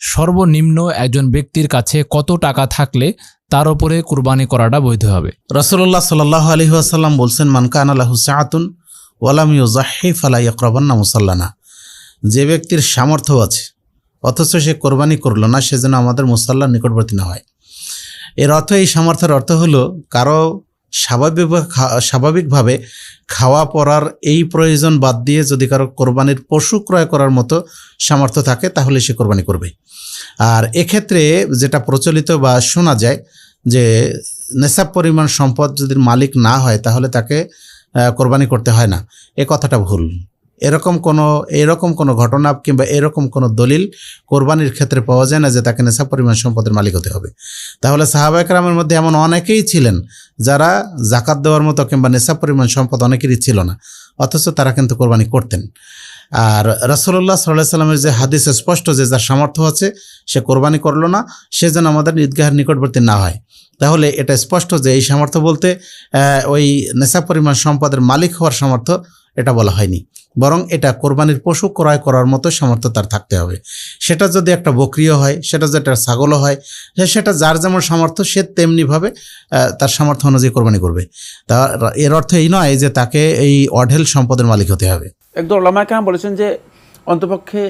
সর্বনিম্ন একজন ব্যক্তির কাছে কত টাকা থাকলে তার উপরে কুরবানি করাটা বৈধ হবে? রসুল্লাহ সাল্লাহ আলহি আসাল্লাম বলছেন মানকান আল্লাহ সাহাতুন ওয়ালাম ইউজাহি ফালা ইকরাবান্না মুসাল্লানা। যে ব্যক্তির সামর্থ্য আছে, অথচ সে কোরবানি করল না সেজন্য আমাদের মুসাল্লার নিকটবর্তী না হয়। এর অর্থ, এই সামর্থ্যের অর্থ হলো, কারও স্বাভাবিক স্বাভাবিকভাবে খাওয়া পরার এই প্রয়োজন বাদ দিয়ে যদি কারও কোরবানির পশু ক্রয় করার মতো সামর্থ্য থাকে, তাহলে সে কোরবানি করবে। আর এক্ষেত্রে যেটা প্রচলিত বা শোনা যায় যে নেশাব পরিমাণ সম্পদ যদি মালিক না হয়, তাহলে তাকে কোরবানি করতে হয় না। এ কথাটা ভুল। এরকম কোনো এরকম কোনো ঘটনা কিংবা এরকম কোনো দলিল কোরবানির ক্ষেত্রে পাওয়া যায় না যে তাকে নেশাব পরিমাণ সম্পদের মালিক হতে হবে। তাহলে সাহাবাইকরামের মধ্যে এমন অনেকেই ছিলেন যারা জাকাত দেওয়ার মতো কিংবা নেশাব পরিমাণ সম্পদ অনেকেরই ছিল না, অথচ তারা কিন্তু কোরবানি করতেন। আর রসল্লাহ সাল্লাহ সাল্লামের যে হাদিস স্পষ্ট যে যার সামর্থ্য আছে, সে কোরবানি করল না, সে যেন আমাদের ঈদগাহের নিকটবর্তী না হয়। তাহলে এটা স্পষ্ট যে এই সামর্থ্য বলতে ওই নেশা পরিমাণ সম্পদের মালিক হওয়ার সামর্থ্য এটা বলা হয়নি। বরং এটা কোরবানির পশু ক্রয় করার মতো সামর্থ্য তার থাকতে হবে। সেটা যদি একটা বকরিও হয়, সেটা যদি একটা ছাগলও হয় সেটা যার যেমন সামর্থ্য, সে তেমনিভাবে তার সামর্থ্য অনুযায়ী কোরবানি করবে। তা এর অর্থ এই নয় যে তাকে এই অঢেল সম্পদের মালিক হতে হবে। একদল ওলামা কেন বলেছেন যে অন্তপক্ষে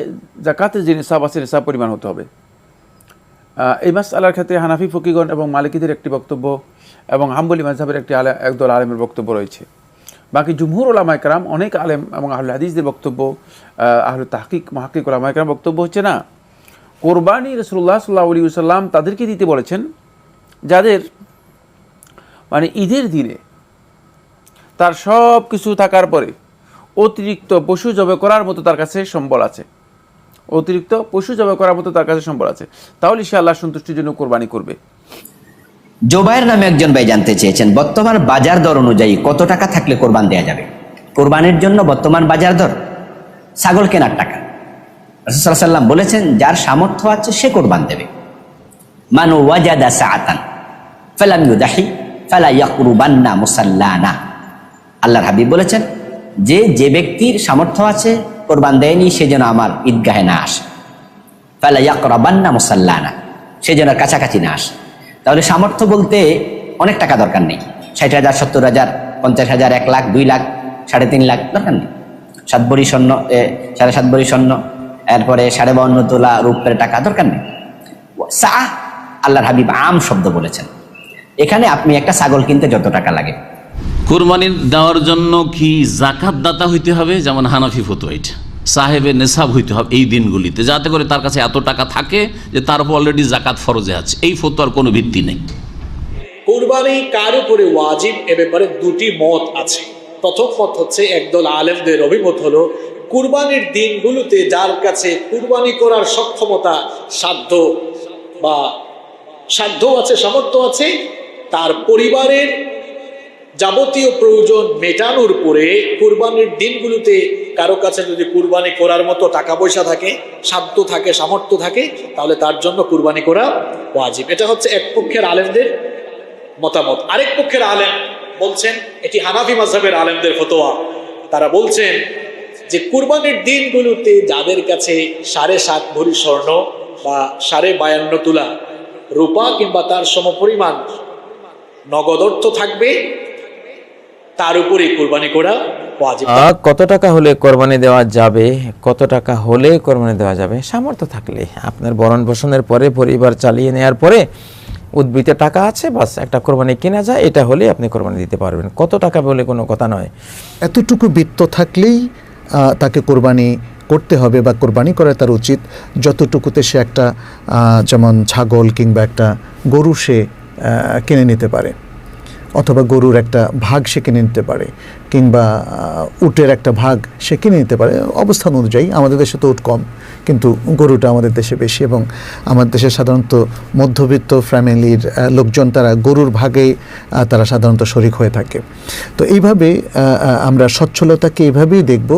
জাকাতের যে নিসাব আছে, নিসাব পরিমাণ হতে হবে। এই মাস আলার ক্ষেত্রে হানাফি, ফকিগণ এবং মালিকীদের একটি বক্তব্য এবং হাম্বলি মাঝহাবের একটি আলা, একদল আলেমের বক্তব্য রয়েছে। বাকি জুমহুর ওলামা একরাম অনেক আলেম এবং আহুল হাদিসদের বক্তব্য আহুল তাহকিক, মাহকিক ওলামা একরাম বক্তব্য হচ্ছে না। কোরবানি রসুল্লাহ সাল্লাহ আলী সাল্লাম তাদেরকে দিতে বলেছেন, যাদের মানে ঈদের দিনে তার সব কিছু থাকার পরে অতিরিক্ত পশু জবে করার মতো তার কাছে সম্বল আছে। অতিরিক্ত পশু জবে করার মতো তার কাছে সম্বল আছে। তাহলে সে আল্লাহ সন্তুষ্টির জন্য কোরবানি করবে। জোবাইর নামে একজন ভাই জানতে চেয়েছেন, বর্তমান বাজার দর অনুযায়ী কত টাকা থাকলে কোরবান দেয়া যাবে? কোরবানের জন্য বর্তমান বাজার দর ছাগল কেনার টাকা। রাসূলুল্লাহ সাল্লাম বলেছেন, যার সামর্থ্য আছে সে কোরবান দেবে। মানু ওয়াজাদা সাআতান ফালাম ইউদাহি ফালা ইয়াকরুবান্না মুসাল্লানা। আল্লাহর হাবিব বলেছেন, যে যে ব্যক্তির সামর্থ্য আছে কোরবান দেয়নি, সে যেন আমার ঈদগাহে না আসে। ফালা ইয়াকরাবান্না মুসাল্লানা, সে যেন কাছাকাছি না আসে। তাহলে সামর্থ্য বলতে অনেক টাকা দরকার নেই। ষাট হাজার, সত্তর হাজার, পঞ্চাশ হাজার, এক লাখ, দুই লাখ, সাড়ে তিন লাখ দরকার নেই। সাত ভরি স্বর্ণ সাড়ে সাত ভরি স্বর্ণ, এরপরে সাড়ে বাউন্ন তোলা রূপের টাকা দরকার নেই। সাহ, আল্লাহর হাবিব আম শব্দ বলেছেন। এখানে আপনি একটা ছাগল কিনতে যত টাকা লাগে। কোরবানি দেওয়ার জন্য কি জাকাত দাতা হইতে হবে? যেমন হানাফি ফতুয়াইট সাহেবের নেশাব হইতে হবে এই দিনগুলিতে, যাতে করে তার কাছে এত টাকা থাকে যে তার উপর অলরেডি জাকাত ফরজে আছে। এই ফতুয়ার কোনো ভিত্তি নেই। কুরবানি কার উপরে ওয়াজিব এ ব্যাপারে দুটি মত আছে। প্রথম মত হচ্ছে, একদল আলেমদের অভিমত হলো, কুরবানির দিনগুলোতে যার কাছে কুরবানি করার সক্ষমতা, সাধ্য বা সাধ্য আছে, সামর্থ্য আছে, তার পরিবারের যাবতীয় প্রয়োজন মেটানোর পরে কুরবানির দিনগুলোতে কারও কাছে যদি কুরবানি করার মতো টাকা পয়সা থাকে, সাধ্য থাকে, সামর্থ্য থাকে, তাহলে তার জন্য কুরবানি করা ওয়াজিব। এটা হচ্ছে এক পক্ষের আলেমদের মতামত। আরেক পক্ষের আলেম বলছেন, এটি হানাফি মাঝহের আলেমদের ফতোয়া। তারা বলছেন যে কুরবানির দিনগুলোতে যাদের কাছে সাড়ে সাত ভরি স্বর্ণ বা সাড়ে বায়ান্ন তুলা, রূপা কিংবা তার সমপরিমাণ নগদ অর্থ থাকবে তার উপরে কুরবানি করা কত টাকা হলে কোরবানি দেওয়া যাবে? কত টাকা হলে কোরবানি দেওয়া যাবে? সামর্থ্য থাকলে। আপনার বরণ পোষণের পরে পরিবার চালিয়ে নেওয়ার পরে উদ্বৃত্তে টাকা আছে বাস একটা কোরবানি কেনা যায় এটা হলে আপনি কোরবানি দিতে পারবেন। কত টাকা বলে কোনো কথা নয়। এতটুকু বৃত্ত থাকলেই তাকে কোরবানি করতে হবে বা কোরবানি করা তার উচিত। যতটুকুতে সে একটা যেমন ছাগল কিংবা একটা গরু সে কিনে নিতে পারে। অথবা গরুর একটা ভাগ সে কিনে নিতে পারে, কিংবা উটের একটা ভাগ সে কিনে নিতে পারে। অবস্থান অনুযায়ী আমাদের দেশে তো উট কম, কিন্তু গরুটা আমাদের দেশে বেশি এবং আমাদের দেশে সাধারণত মধ্যবিত্ত ফ্যামিলির লোকজন তারা গরুর ভাগে তারা সাধারণত শরিক হয়ে থাকে। তো এইভাবে আমরা সচ্ছলতাকে এইভাবেই দেখব